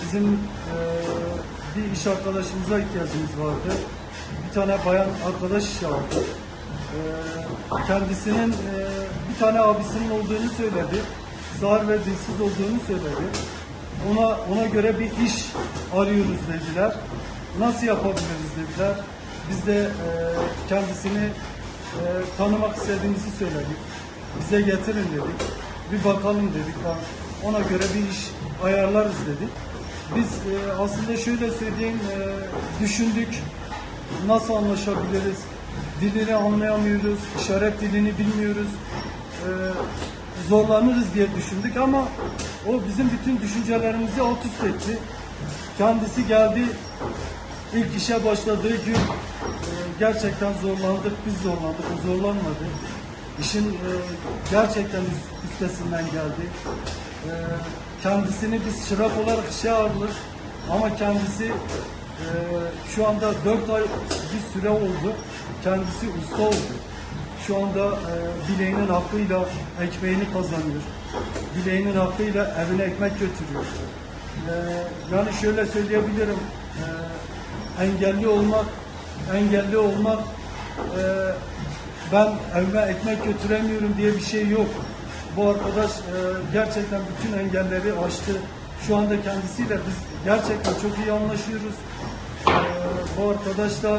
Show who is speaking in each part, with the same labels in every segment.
Speaker 1: Bizim e, bir iş arkadaşımıza ihtiyacımız vardı. Bir tane bayan arkadaş aldı. Ee, Kendisinin e, bir tane abisinin olduğunu söyledi. Sağır ve dilsiz olduğunu söyledi. Ona ona göre bir iş arıyoruz dediler. Nasıl yapabiliriz dediler. Biz de e, kendisini e, tanımak istediğimizi söyledik. Bize getirin dedik. Bir bakalım dedik. Ona göre bir iş ayarlarız dedik. Biz e, aslında şöyle söyleyeyim, e, düşündük. Nasıl anlaşabiliriz? Dilini anlayamıyoruz, işaret dilini bilmiyoruz. E, zorlanırız diye düşündük ama o bizim bütün düşüncelerimizi alt üst etti. Kendisi geldi, ilk işe başladığı gün e, gerçekten zorlandık, biz zorlandık, o zorlanmadı. İşin e, gerçekten üst- üstesinden geldi. E, kendisini biz çırak olarak işe aldık ama kendisi e, şu anda 4 ay bir süre oldu. Kendisi usta oldu. Şu anda e, bileğinin hakkıyla ekmeğini kazanıyor. Bileğinin hakkıyla evine ekmek götürüyor. E, yani şöyle söyleyebilirim. E, engelli olmak, engelli olmak e, ben evime ekmek götüremiyorum diye bir şey yok. Bu arkadaş e, gerçekten bütün engelleri aştı. Şu anda kendisiyle biz gerçekten çok iyi anlaşıyoruz. E, bu arkadaşla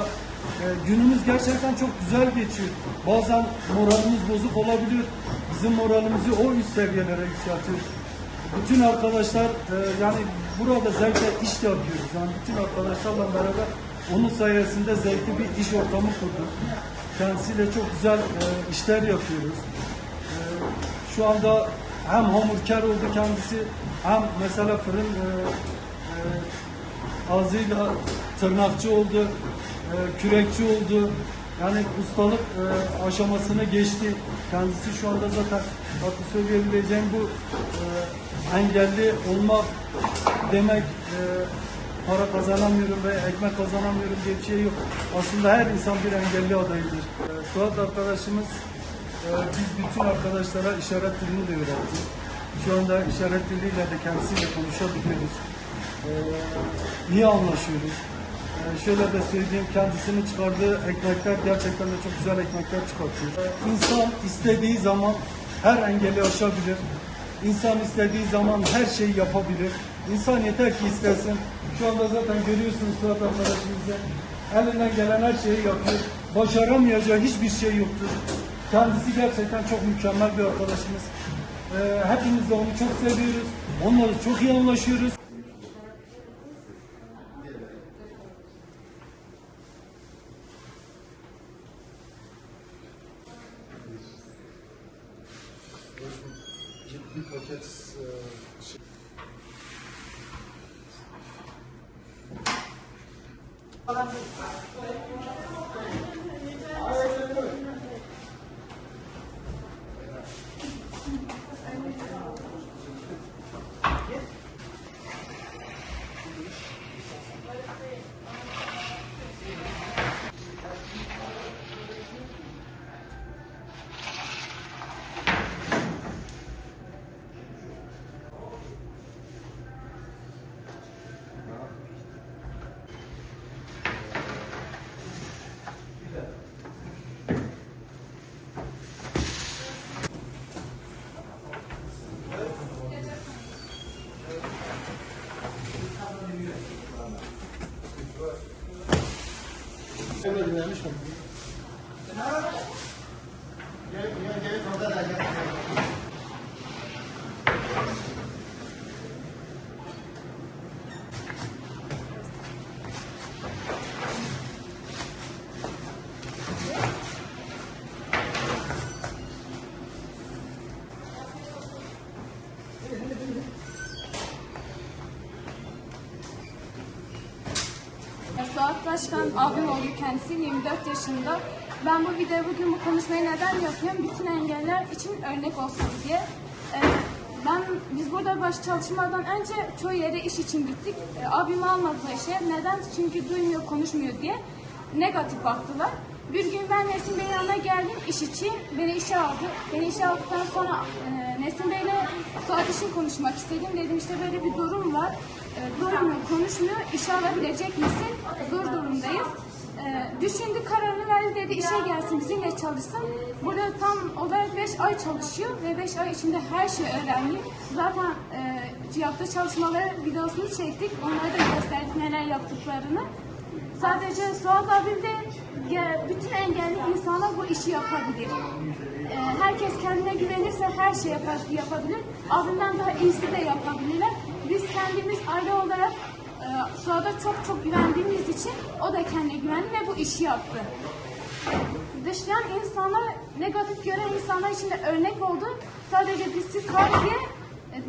Speaker 1: e, günümüz gerçekten çok güzel geçiyor. Bazen moralimiz bozuk olabilir. Bizim moralimizi o üst seviyelere yükseltiyor. Bütün arkadaşlar e, yani burada zevkle iş yapıyoruz. Yani bütün arkadaşlarla beraber onun sayesinde zevkli bir iş ortamı kurduk. Kendisiyle çok güzel e, işler yapıyoruz. Şu anda hem hamurkar oldu kendisi hem mesela fırın e, e, ağzıyla tırnakçı oldu, e, kürekçi oldu. Yani ustalık e, aşamasını geçti. Kendisi şu anda zaten artık söyleyebileceğim bu e, engelli olmak demek e, para kazanamıyorum ve ekmek kazanamıyorum diye bir şey yok. Aslında her insan bir engelli adayıdır. E, Suat arkadaşımız biz bütün arkadaşlara işaret dilini de öğrettik. Şu anda işaret diliyle de kendisiyle konuşabiliyoruz. E, iyi anlaşıyoruz. E, şöyle de söyleyeyim, kendisinin çıkardığı ekmekler gerçekten de çok güzel ekmekler çıkartıyor. İnsan istediği zaman her engeli aşabilir. İnsan istediği zaman her şeyi yapabilir. İnsan yeter ki istesin. Şu anda zaten görüyorsunuz Suat arkadaşımızı. Elinden gelen her şeyi yapıyor. Başaramayacağı hiçbir şey yoktur. Kendisi gerçekten çok mükemmel bir arkadaşımız. Ee, hepimiz de onu çok seviyoruz. Onunla da çok iyi anlaşıyoruz.
Speaker 2: e, şey- Onu dinlemiş mi?
Speaker 3: Suat Başkan abim oluyor kendisi 24 yaşında. Ben bu videoyu bugün bu konuşmayı neden yapıyorum? Bütün engeller için örnek olsun diye. Ee, ben biz burada baş çalışmadan önce çoğu yere iş için gittik. Ee, abimi almadılar işe. Neden? Çünkü duymuyor, konuşmuyor diye. Negatif baktılar. Bir gün ben Nesin Bey'in yanına geldim iş için. Beni işe aldı. Beni işe aldıktan sonra e, Nesin Bey'le saat için konuşmak istedim. Dedim işte böyle bir durum var. Duymuyor, konuşmuyor. İşe alabilecek misin? Zor durumdayız. Ee, düşündü kararını verdi dedi işe gelsin bizimle çalışsın. Burada tam olarak 5 ay çalışıyor ve 5 ay içinde her şeyi öğrendi. Zaten e, yaptığı çalışmaları videosunu çektik. Onlara da gösterdik neler yaptıklarını. Sadece Suat abim de bütün engelli insanlar bu işi yapabilir. Ee, herkes kendine güvenirse her şey yapabilir. Abimden daha iyisi de yapabilirler. Biz kendimiz aile olarak ee, Suat'a çok çok güvendiğimiz için o da kendine güvendi ve bu işi yaptı. Dışlayan insanlar, negatif gören insanlar için de örnek oldu. Sadece dişsiz var diye e,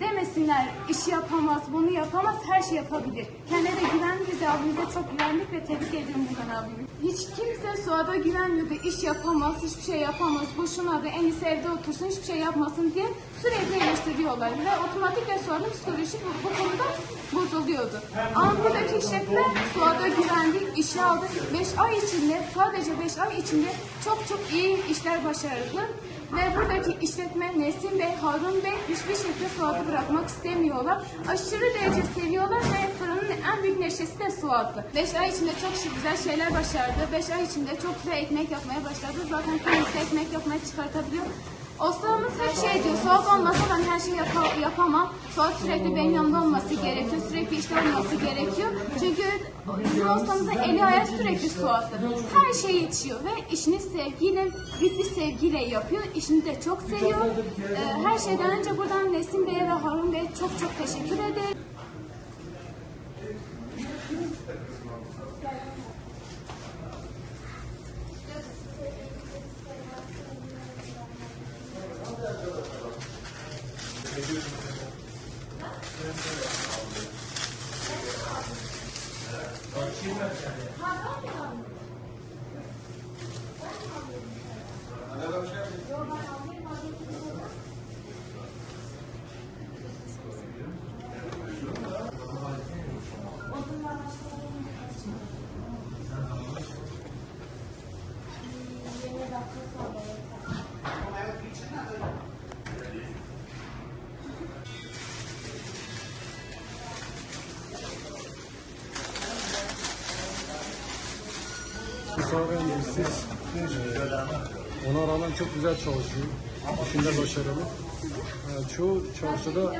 Speaker 3: demesinler işi yapamaz, bunu yapamaz, her şey yapabilir. Kendine de güvendi, biz de abimize çok güvendik ve tebrik ediyorum buradan abimi. Hiç kimse Suat'a güvenmiyordu, iş yapamaz, hiçbir şey yapamaz, boşuna da en iyisi evde otursun, hiçbir şey yapmasın diye sürekli eleştiriyorlar. Ve otomatikle Suat'ın psikolojisi bu, bu konuda bozuluyordu. Ama buradaki işletme Suat'a güvendi, işe aldı. 5 ay içinde, sadece 5 ay içinde çok çok iyi işler başardı. Ve buradaki işletme Nesin Bey, Harun Bey hiçbir şekilde Suat'ı bırakmak istemiyorlar. Aşırı derece seviyorlar ve fırının en büyük neşesi de Suat'tı. 5 ay içinde çok güzel şeyler başardı. 5 ay içinde çok güzel ekmek yapmaya başladı. Zaten kendisi ekmek yapmaya çıkartabiliyor. Osman'ımız hep şey diyor, Suat olmasa ben her şeyi yapa- yapamam. Suat sürekli benim yanımda olması gerekiyor, sürekli işte olması gerekiyor. Çünkü bizim Osman'ımızın eli ayağı sürekli Suat'ta. Her şey yetişiyor ve işini sevgiyle, büyük bir sevgiyle yapıyor. İşini de çok seviyor. Ee, her şeyden önce buradan Nesim Bey'e ve Harun Bey'e çok çok teşekkür ederim.
Speaker 2: Hadi bak şey yapayım. Bey siz ona rağmen çok güzel çalışıyor. İşinde başarılı. Ee, çoğu çarşıda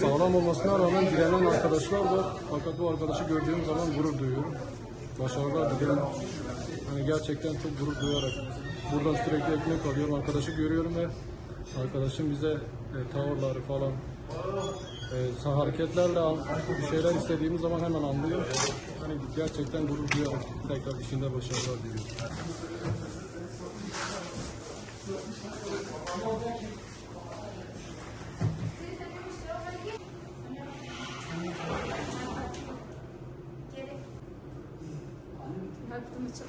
Speaker 2: sağlam olmasına rağmen direnen arkadaşlar var. Fakat bu arkadaşı gördüğüm zaman gurur duyuyorum. Başarılar dilerim. Hani gerçekten çok gurur duyarak buradan sürekli ekmek alıyorum. Arkadaşı görüyorum ve arkadaşım bize e, tavırları falan e, hareketlerle bir şeyler istediğimiz zaman hemen anlıyor. Hani gerçekten gurur duyarak tekrar işinde başarılar diliyorum.
Speaker 3: Baktım çok.